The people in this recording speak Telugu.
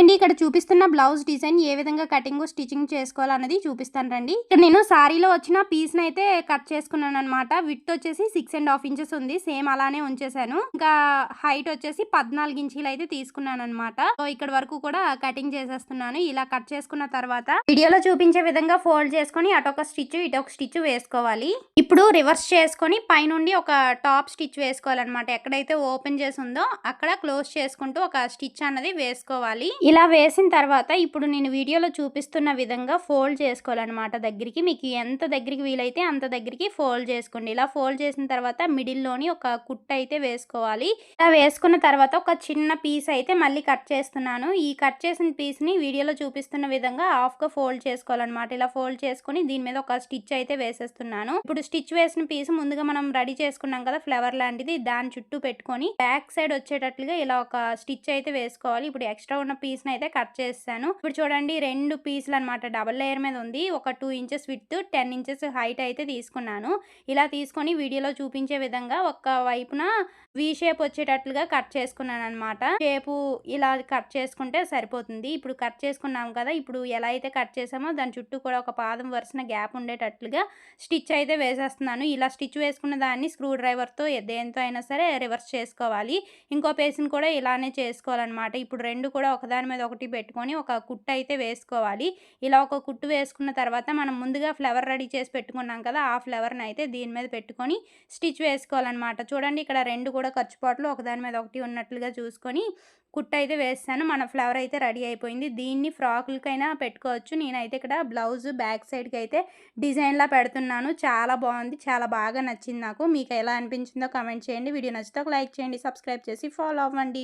అండ్ ఇక్కడ చూపిస్తున్న బ్లౌజ్ డిజైన్ ఏ విధంగా కటింగ్ స్టిచ్చింగ్ చేసుకోవాలన్నది చూపిస్తాను రండి. ఇక్కడ నేను సారీలో వచ్చిన పీస్ అయితే కట్ చేసుకున్నాను అనమాట విత్ వచ్చేసి సిక్స్ అండ్ హాఫ్ ఇంచెస్ ఉంది. సేమ్ అలానే ఉంచేసాను ఇంకా హైట్ వచ్చేసి పద్నాలుగు ఇంచీలు అయితే తీసుకున్నాను అనమాట సో ఇక్కడ వరకు కూడా కటింగ్ చేసేస్తున్నాను. ఇలా కట్ చేసుకున్న తర్వాత వీడియోలో చూపించే విధంగా ఫోల్డ్ చేసుకొని అటు ఒక స్టిచ్ ఇటు ఒక స్టిచ్ వేసుకోవాలి. ఇప్పుడు రివర్స్ చేసుకొని పైనుండి ఒక టాప్ స్టిచ్ వేసుకోవాలన్నమాట. ఎక్కడైతే ఓపెన్ చేసి ఉందో అక్కడ క్లోజ్ చేసుకుంటూ ఒక స్టిచ్ అన్నది వేసుకోవాలి. ఇలా వేసిన తర్వాత ఇప్పుడు నేను వీడియోలో చూపిస్తున్న విధంగా ఫోల్డ్ చేసుకోవాలన్నమాట దగ్గరికి. మీకు ఎంత దగ్గరికి వీలైతే అంత దగ్గరికి ఫోల్డ్ చేసుకోండి. ఇలా ఫోల్డ్ చేసిన తర్వాత మిడిల్లోని ఒక కుట్ట అయితే వేసుకోవాలి. ఇలా వేసుకున్న తర్వాత ఒక చిన్న పీస్ అయితే మళ్ళీ కట్ చేస్తున్నాను. ఈ కట్ చేసిన పీస్ని వీడియోలో చూపిస్తున్న విధంగా హాఫ్గా ఫోల్డ్ చేసుకోవాలన్నమాట. ఇలా ఫోల్డ్ చేసుకుని దీని మీద ఒక స్టిచ్ అయితే వేసేస్తున్నాను. ఇప్పుడు స్టిచ్ వేసిన పీస్ ముందుగా మనం రెడీ చేసుకున్నాం కదా ఫ్లవర్ లాంటిది దాని చుట్టూ పెట్టుకొని బ్యాక్ సైడ్ వచ్చేటట్లుగా ఇలా ఒక స్టిచ్ అయితే వేసుకోవాలి. ఇప్పుడు ఎక్స్ట్రా ఉన్న పీస్ అయితే కట్ చేస్తాను. ఇప్పుడు చూడండి రెండు పీసులు అనమాట డబల్ లేయర్ మీద ఉంది. ఒక two inches with ten inches height అయితే తీసుకున్నాను. ఇలా తీసుకొని వీడియోలో చూపించే విధంగా ఒక వైపున వి షేప్ వచ్చేటట్లుగా కట్ చేసుకున్నాను అనమాట షేపు ఇలా కట్ చేసుకుంటే సరిపోతుంది. ఇప్పుడు కట్ చేసుకున్నాం కదా ఇప్పుడు ఎలా అయితే కట్ చేసామో దాని చుట్టూ కూడా ఒక పాదం వరుసన గ్యాప్ ఉండేటట్లుగా స్టిచ్ అయితే వేసేస్తున్నాను. ఇలా స్టిచ్ వేసుకున్న దాన్ని స్క్రూ డ్రైవర్తో దేంతో అయినా సరే రివర్స్ చేసుకోవాలి. ఇంకో పేస్ని కూడా ఇలానే చేసుకోవాలన్నమాట. ఇప్పుడు రెండు కూడా ఒకదాని దాని మీద ఒకటి పెట్టుకొని ఒక కుట్టు అయితే వేసుకోవాలి. ఇలా ఒక కుట్టు వేసుకున్న తర్వాత మనం ముందుగా ఫ్లవర్ రెడీ చేసి పెట్టుకున్నాం కదా ఆ ఫ్లవర్ని అయితే దీని మీద పెట్టుకొని స్టిచ్ వేసుకోవాలన్నమాట. చూడండి ఇక్కడ రెండు కూడా ఖర్చుపాట్లు ఒకదాని మీద ఒకటి ఉన్నట్లుగా చూసుకొని కుట్ట అయితే వేస్తాను. మన ఫ్లవర్ అయితే రెడీ అయిపోయింది. దీన్ని ఫ్రాకులకైనా పెట్టుకోవచ్చు. నేనైతే ఇక్కడ బ్లౌజ్ బ్యాక్ సైడ్కి అయితే డిజైన్లా పెడుతున్నాను. చాలా బాగుంది. చాలా బాగా నచ్చింది నాకు. మీకు ఎలా అనిపించిందో కమెంట్ చేయండి. వీడియో నచ్చితే ఒక లైక్ చేయండి. సబ్స్క్రైబ్ చేసి ఫాలో అవ్వండి.